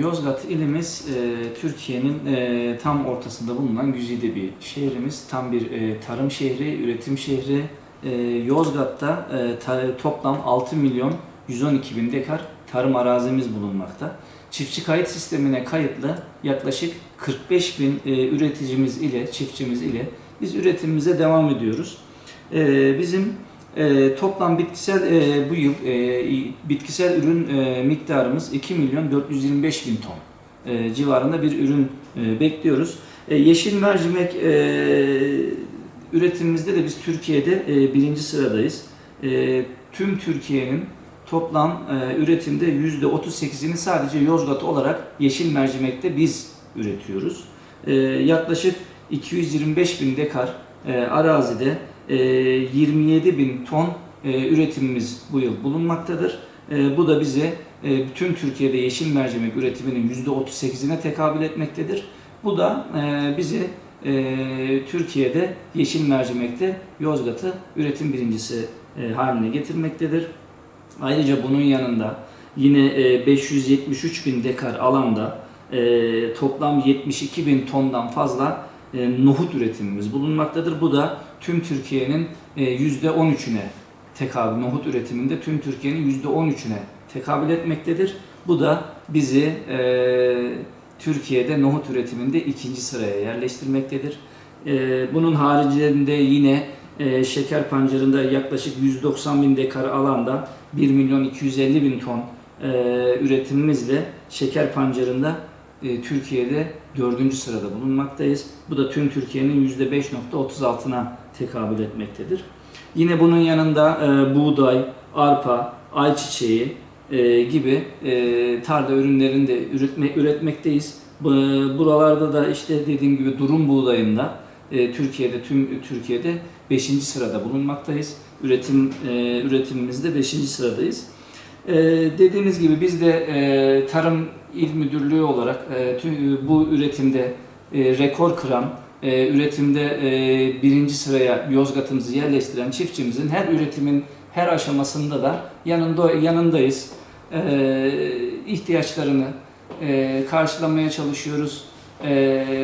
Yozgat ilimiz e, Türkiye'nin e, tam ortasında bulunan güzide bir şehrimiz. Tam bir e, tarım şehri, üretim şehri. Yozgat'ta ta- toplam 6 milyon 112 bin dekar tarım arazimiz bulunmakta. Çiftçi kayıt sistemine kayıtlı yaklaşık 45 bin üreticimiz ile, çiftçimiz ile biz üretimimize devam ediyoruz. Bizim e, toplam bitkisel e, bu yıl e, bitkisel ürün e, miktarımız 2 milyon 425 bin ton e, civarında bir ürün e, bekliyoruz. E, yeşil mercimek e, üretimimizde de biz Türkiye'de e, birinci sıradayız. E, tüm Türkiye'nin toplam e, üretimde %38'ini sadece Yozgat olarak yeşil mercimekte biz üretiyoruz. E, yaklaşık 225 bin dekar e, arazide 27 bin ton e, üretimimiz bu yıl bulunmaktadır. E, bu da bize e, bütün Türkiye'de yeşil mercimek üretiminin %38'ine tekabül etmektedir. Bu da e, bizi Türkiye'de yeşil mercimekte Yozgat'ı üretim birincisi haline getirmektedir. Ayrıca bunun yanında yine e, 573 bin dekar alanda toplam 72 bin tondan fazla e, nohut üretimimiz bulunmaktadır. Bu da tüm Türkiye'nin e, %13'üne tekabül, nohut üretiminde tüm Türkiye'nin %13'üne tekabül etmektedir. Bu da bizi e, Türkiye'de nohut üretiminde ikinci sıraya yerleştirmektedir. E, bunun haricinde yine e, şeker pancarında yaklaşık 190 bin dekar alanda 1 milyon 250 bin ton e, üretimimizle şeker pancarında e, Türkiye'de dördüncü sırada bulunmaktayız. Bu da tüm Türkiye'nin %5.36'na tekabül etmektedir. Yine bunun yanında e, buğday, arpa, ayçiçeği e, gibi tarla ürünlerini de üretme, üretmekteyiz. Bu, buralarda da işte dediğim gibi durum buğdayında Türkiye'de tüm Türkiye'de 5. sırada bulunmaktayız. Üretim üretimimizde 5. sıradayız. E, dediğimiz gibi biz de e, Tarım İl Müdürlüğü olarak e, tü- bu üretimde e, rekor kıran, e, üretimde e, birinci sıraya Yozgat'ımızı yerleştiren çiftçimizin her üretimin her aşamasında da yanında yanındayız. E, ihtiyaçlarını e, karşılamaya çalışıyoruz. E,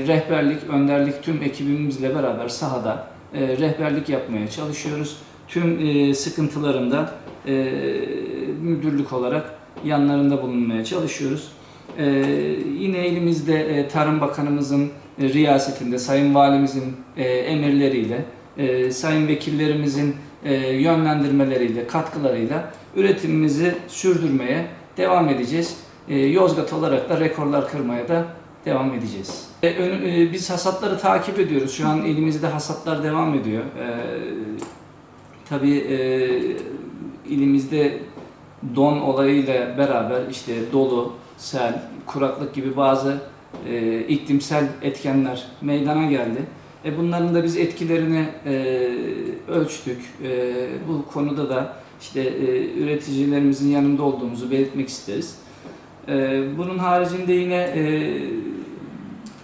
rehberlik, önderlik tüm ekibimizle beraber sahada e, rehberlik yapmaya çalışıyoruz. Tüm e, sıkıntılarında e, müdürlük olarak yanlarında bulunmaya çalışıyoruz. E, yine elimizde e, Tarım Bakanımızın e, riyasetinde, Sayın Valimizin e, emirleriyle, e, Sayın Vekillerimizin e, yönlendirmeleriyle, katkılarıyla üretimimizi sürdürmeye devam edeceğiz. E, Yozgat olarak da rekorlar kırmaya da devam edeceğiz. E, ön- e, biz hasatları takip ediyoruz. Şu an elimizde hasatlar devam ediyor. E, tabii e, ilimizde don olayıyla beraber işte dolu, sel, kuraklık gibi bazı e, iklimsel etkenler meydana geldi. E, bunların da biz etkilerini e, ölçtük. E, bu konuda da işte e, üreticilerimizin yanında olduğumuzu belirtmek isteriz. E, bunun haricinde yine e,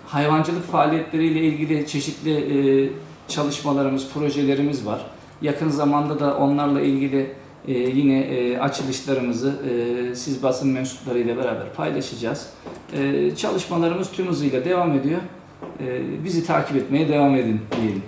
hayvancılık faaliyetleriyle ilgili çeşitli e, çalışmalarımız, projelerimiz var. Yakın zamanda da onlarla ilgili e, yine e, açılışlarımızı e, siz basın mensuplarıyla beraber paylaşacağız. E, çalışmalarımız tüm hızıyla devam ediyor. E, bizi takip etmeye devam edin diyelim.